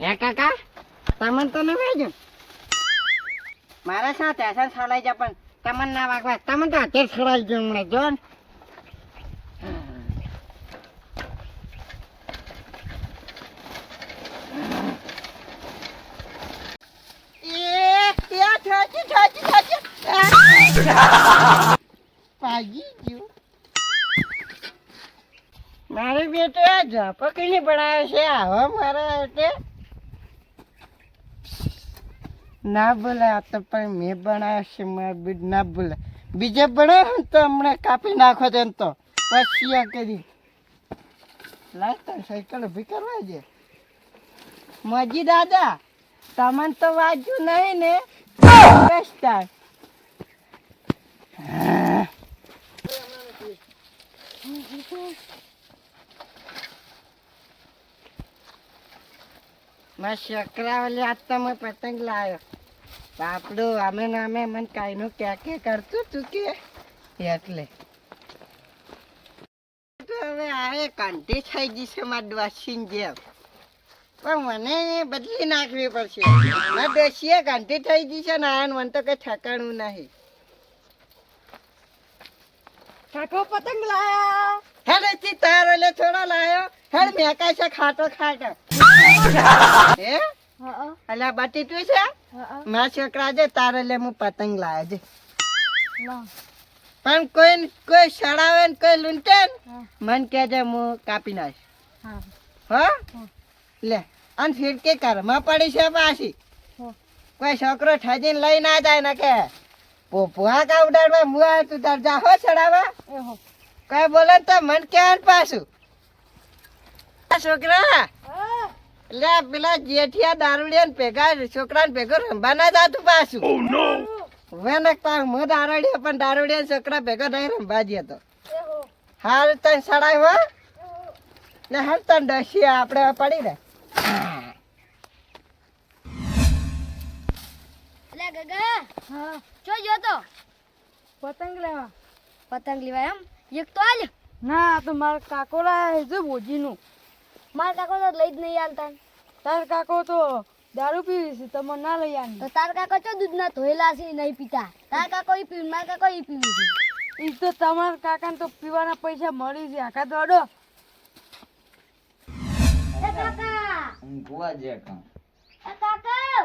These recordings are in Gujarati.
એ કાકા, તમન તો ન વાગ્યું મારા સા ત્યાં સડાઈ જા, પણ તમને ના વાગવા. તમને તો અત્યારે સડાઈ ગયું હમણાં, જો Yeah. આ ઝાપકીને બનાવે છે. આવા મારા એટલે ના બોલે આ તો પણ મેં બનાવ્યો છે, મારા બીડ ના બોલે બીજે બનાવ્યો તો હમણાં કાપી નાખો તેમ તો. પછી કરી. લાય સાયકલ ઊભી કરવા છે મજી દાદા, તમને તો વાંચ્યું નહીં ને? બેસતા હા. મેં શકરાવાલી આજ તો મેં પતંગ લાવ્યો. બાપડું અમે નામે મને કાંઈનું ક્યાં કે કરતું તું કે? એટલે. હવે આવે કાંઠી થઈ જશે મારા ડોસીન જેમ. પણ મને બદલી નાખવી પડશે. મારા ડોસીએ કાંઠી થઈ જશે ને આને મને તો કઈ ઠકાણું નહીં. ઠાકો પતંગ લાયા. હેડ તારો લે થોડો લાયો. હેડ મેકાય છે ખાટો ખાટો. હે. અલ્યા બાટી તું છે? મા છોકરા છે તારે લે હું પતંગ લાવ્યો છે. પણ કોઈ કોઈ સડાવે ને કોઈ લૂંટે મન કે છે હું કાપી નાખ હા. લે અને ફિરકી ઘરમાં પડી છે પાછી. કોઈ છોકરો ઠજીને લઈ ના જાય ને કે પોપુઆ કા ઉડાડવા મુઆ તું દરજા હો સડાવા. કઈ બોલે ને તો મન કે પાછું. આ છોકરા હા લે પેલા જેઠિયા દારૂડિયા ને ભેગા છોકરાને ભેગો રમવા ના જતું પાછું. વેનક પાછું મો દારૂડિયો પણ દારૂડિયા છોકરા ભેગો નહીં રમવા જઈએ તો. હાલ તને સડાય હો. ને હાલ તને ડસી આપણે પડી એટલે ગગા. હા. જો જો તો. પતંગ લેવા. પતંગ લેવા એમ? એક તો આલ. ના તો મારા કાકોલા છે બોજીનું માર કાકો તો લઈ જ નહીં આલતા તાર કાકો તો દારૂ પીવી છે તમે ના લઈ તો આની તાર કાકો ચો દૂધના ધોયેલા છે નહીં પીતા? તાર કાકો ઈ પીવું માર કાકો ઈ પીવું છે. ઈ તો તમાર કાકાને તો પીવાના પૈસા મળી છે આખા દોડો. એ કાકા! ઊંઘવા જે કાં એ કાકા!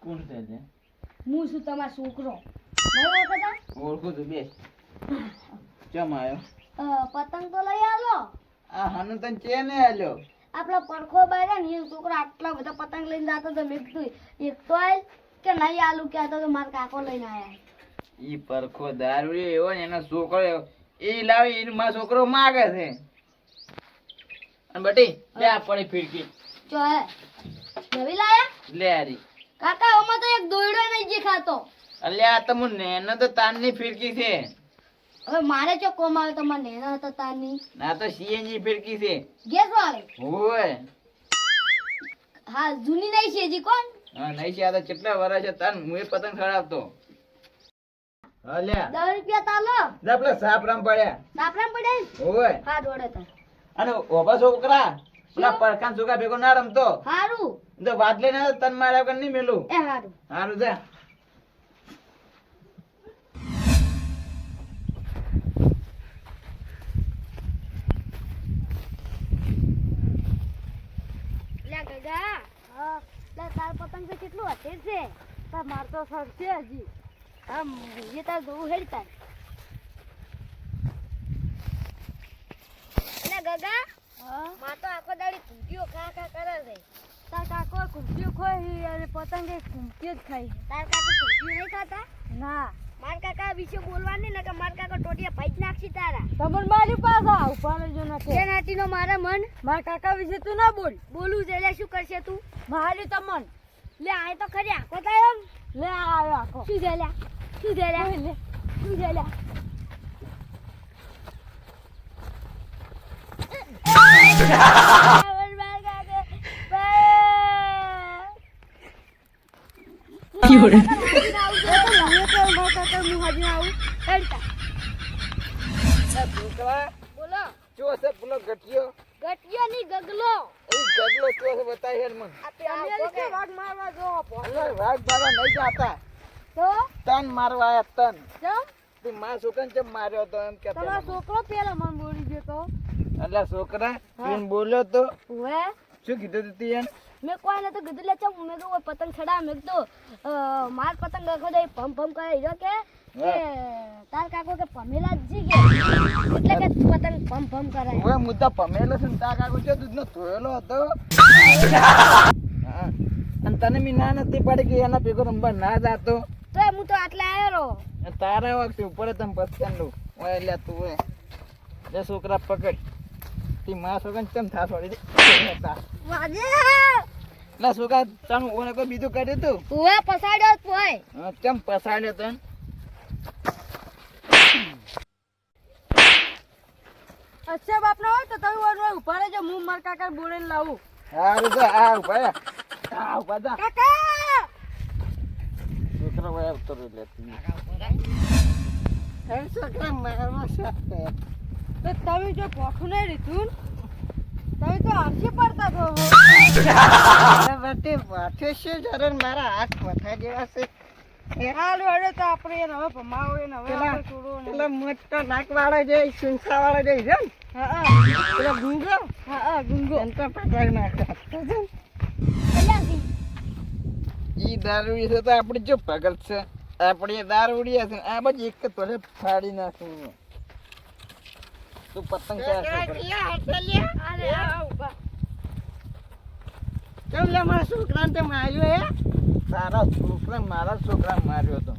કોણ છે તે? હું છું તમાર છોકરો. નહીં ઓળખતા ઓળખું છું બેસ. ચમ આવ્યો પતંગ તો લઈ આલો. આ હાનું તને ને આલ્યો? આપણો પડખો બારે ને એ છોકરો આટલા બધા પતંગ લઈને જતો તો મેં કીધું એક તો કે નહીં આલું કે તો મારા કાકો લઈને આયા ઈ પરખો દારૂ એવો ને એનો છોકરો એ લાવી ઈ મારો છોકરો માગે છે. અને બટી લે આ પડી ફીરકી. જો હે. નવી લાયા? લે આરી કાકા ઓમાં તો એક દોયડો નહીં જે ખાતો અલ્યા આ તો નેનો તો તાનની ફીરકી છે. હવે મારે ચો કોમ આવે તો મને નેના હતા તાની ના તો સીએનજી ફિરકી છે. ગેસ વાળે? ઓય હા જૂની નહીં છે જી કોણ? હા નહીં છે આ તો કેટલા વર્ષ છે તન હું એ પતંગ ચડાવતો અલ્યા દસ રૂપિયા તાલો લે. પેલા સાપરામ પડ્યા. સાપરામ પડ્યા ઓય હા દોડે તો અને ઓબા છોકરા પેલા પરખાન છોકરા ભેગો ના રમતો? હારું. તો વાત લઈને તન માર્યા વગર નહીં મેલું? એ હારું. હારું જા. હા તાર પતંગ તો કેટલું છે તાર માર તો સરશે હજી. એ તાર જોવું હેડતા લે ગગા હા? માં તો આખો દાડી કુંટીઓ ખા ખા કરે છે. તાર કાકો ખોઈ અને પતંગ એ જ ખાઈ તાર કાકા કુંટીઓ નહીં ખાતા? ના. માર કાકા વિશે બોલવાની ને કે માર કાકા ટોટિયા ભાઈ નાખશે તારા. તમને મારી પાસે ઊભા જો ના જે નાટીનો મારા મન. મારા કાકા વિશે તું ના બોલ. બોલું છે એટલે શું કરશે તું? મારી તમન. લે આ તો ખરી આખો થાય એમ. લે આવ્યો આખો. શું છે લે? શું છે લે? શું છે લ્યા છોકરા બોલો. જો છે પેલો ગઠિયો ગટિયો ની ગગલો. એ પગલો કેવો છે બતાય હેડ મને. તમે રીતે વાઘ મારવા જો? અલ્યા વાઘ મારવા નહીં જાતા. તો? તન મારવા આયા તન. કેમ? તે મારા છોકરાને કેમ માર્યો તો એમ તમારો કેતા છોકરો પેલા મને બોલી ગયો તો અલ્યા છોકરા તું બોલ્યો તો. હવે. શું કીધું તું તી એમ મેં કોઈ નતો કીધું લે ચમ મેં પતંગ ચડા મેં માર પતંગ આખો દે ભમ ભમ કરે કે કે તાર કાકો કે પમેલા જી કે એટલે કે પતંગ ભમ ભમ કરે. હવે હું પમેલો છે ને તા કાકુ છે દૂધનો ધોયેલો હતો. અને તને મી ના નથી પડી કે એના ભેગો ના જાતો. તો હું તો આટલે આવ્યો તારા વખતે ઉપર તમે બસકાનનું ઓય લે તું ઓય છોકરા પકડ. તી માં છોકરા કેમ થા છોડી દે? વાજે. લે છોકરા તારું ઓને કોઈ બીજું કર્યું તું? ઓએ પસાડ્યો હા, કેમ પસાડ્યો તને? અચ્છા બાપ ના હોય તો તમે ઓલો ઊભા રહેજો હું માર કાકા બોલે લાવું. હારું તો આ ઊભા. આ ઊભા જા. કાકા! છોકરા વાય ઉતર લે. એ છોકરા મારવા સાથે. તો તમે જો પોખું નહીં રીતું તમે તો આખી પડતા થો બટે વાઠે છે જરણ મારા હાથ મથા જેવા છે. હાલ વડે તો આપણે એને હવે ભમાવો એને હવે આપણે છોડવો નહીં. પેલા મોટો નાક વાળો જે સુનસા વાળો જે છે ને હા હા. પેલા ગુંગો હા હા ગુંગો એને તો પકડી નાખે. ઈ દારૂડી છે તો આપણે જો ભગત છે? આપણે દારૂડિયા છે આ બાજુ એક તોલે ફાડી નાખું તું પતંગ અરે આ ઊભા. કેમ લે મારા છોકરાને તે માર્યો હે? તારા છોકરા મારા છોકરા માર્યો તો.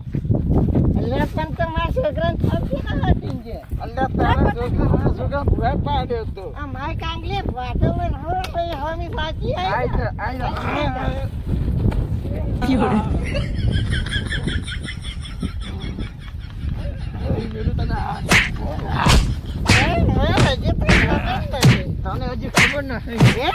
એટલે પણ તો મારા છોકરાને થાપી ના હતી છે અલ્યા તારા છોકરા મારા છોકરા ભૂવા પાડ્યો આ માય કાંગલી વાટો હવે સાચી આઈ આઈ તો તને હજી ખબર નથી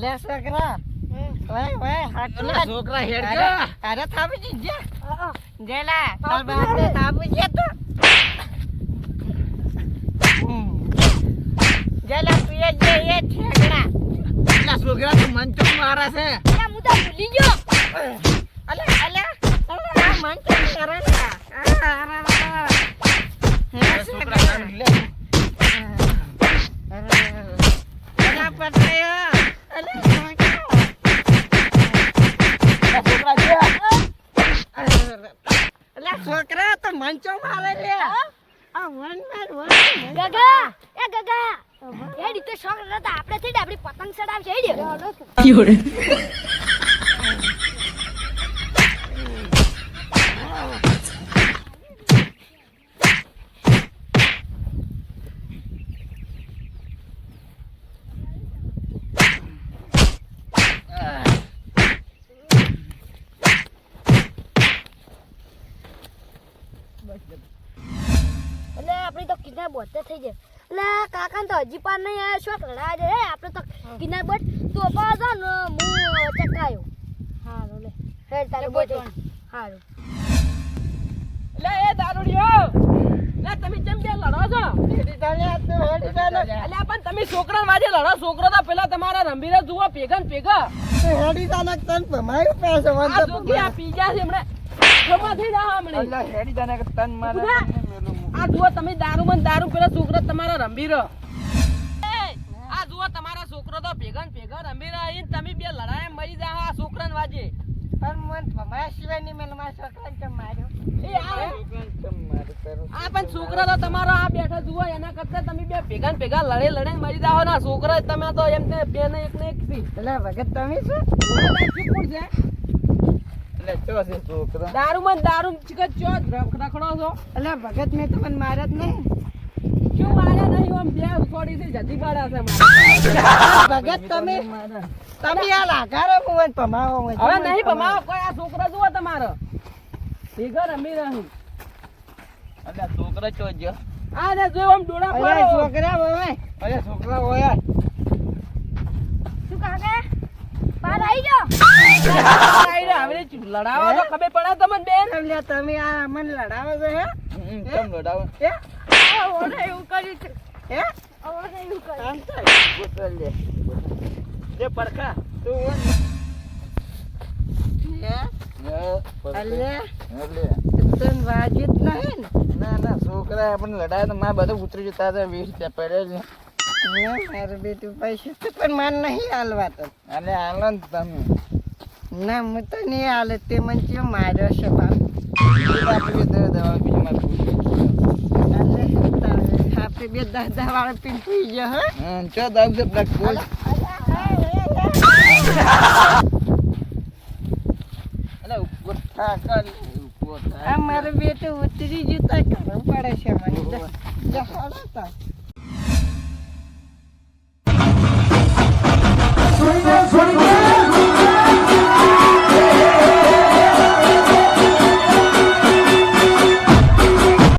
લે છોકરા. ઓય ઓય હાટલા છોકરા હેડ અરે અરે થાપી જી જા. જેલા તાર બાપને થાપી જી તો. જેલા તું એ જે એ ઠેકડા છોકરા તું મન મારે છે. હું ભૂલી ગયો. ગગા એ ગગા. એ રીતે શોખ નતા. આપણે થી આપણી પતંગ ચડાવશે હેડ્યો એટલે તો બોતે થઈ જાય. એટલે કાકા તો હજી પાર નહીં આવ્યા શોખ લડા છે હે આપણે તો કિનાર બટ તો પાછો ને હું ચકાયો. હારું લે. હે તારે બોટ હારું. લે એ દારૂડિયો! લે તમે કેમ કે લડો છો? અલ્યા પણ તમે છોકરા વાજે લડો. છોકરો તો પેલા તમારા રંભીરા જુઓ પેગન ને ભેગા. હેડી ચાલે તન ભમાયું પાસે જોગી આ પીજા છે હમણે. ખમા થઈ જા હમણે. અલ્યા હેડી જાને તન મારે. આ જુઓ તમે દારૂ માં દારૂ પેલા છોકરા તમારા રંભીરો આ જુઓ તમારા છોકરો તો ભેગા ને ભેગા રંભીરા અહીં તમે બે લડાઈ મરી જા આ છોકરા ને વાજે. પણ મન ભમાયા સિવાય નહીં મેં મારા છોકરાને કેમ માર્યો? એ આ છોકરાને કેમ મારે તારો? આ પણ છોકરા તો તમારા આ બેઠા જુઓ એના કરતા તમે બે ભેગા ભેગા લડે લડે મરી જાઓ ના છોકરા તમે તો એમ કે બે ને એક ને એક થી. એટલે ભગત તમે શું? છે? દારૂ માં દારૂ ચીકત ચો? રખડો છો? એટલે ભગત મેં તમને માર્યા જ નહીં. હજુ નહીં? આમ બે ઉખોડીથી જતી પડે છે ભગત તમે તમે આ લાગારો મુવન પમાવો હવે નહીં ભમાવો કોઈ આ છોકરો જુઓ તમારો. ભેગા રમી રહી અલ્યા છોકરો ચો જો આ ને જો આમ ડોળા પાડો. છોકરા અરે છોકરા હોય. શું કાકા બહાર આવી હવે લડાવો તો ખબર પડે તમને બેન? એટલે તમે આ મને લડાવો છો હે? કેમ લડાવો? હે? ઓને એવું કર્યું છે. હે? ઓને એવું કર્યું. આમ બોતલ લે જે પરખા. તું. હે? અલે તને વાજ્યું નહીં ને. ના ના છોકરા આપણને લડાય તો માં બધું ઉતરી જતા હતા વીસ રૂપિયા પડે છે. મારું બેટું પૈસા પણ માન નહીં હાલવા તો અને ને તમે. ના હું તો નહીં હાલે. તે મને કેવો માર્યો છે બાપ. આપણે બે દસ દસ વાળા પીન પી ગયો હા. ચો દસ દસ બ્લેક બોલ અલે ઉપર થાકલ ઉપર આ મારે બેટો ઉતરી જતા કરવું પડે છે મને. જહાડતા સોરી સોરી.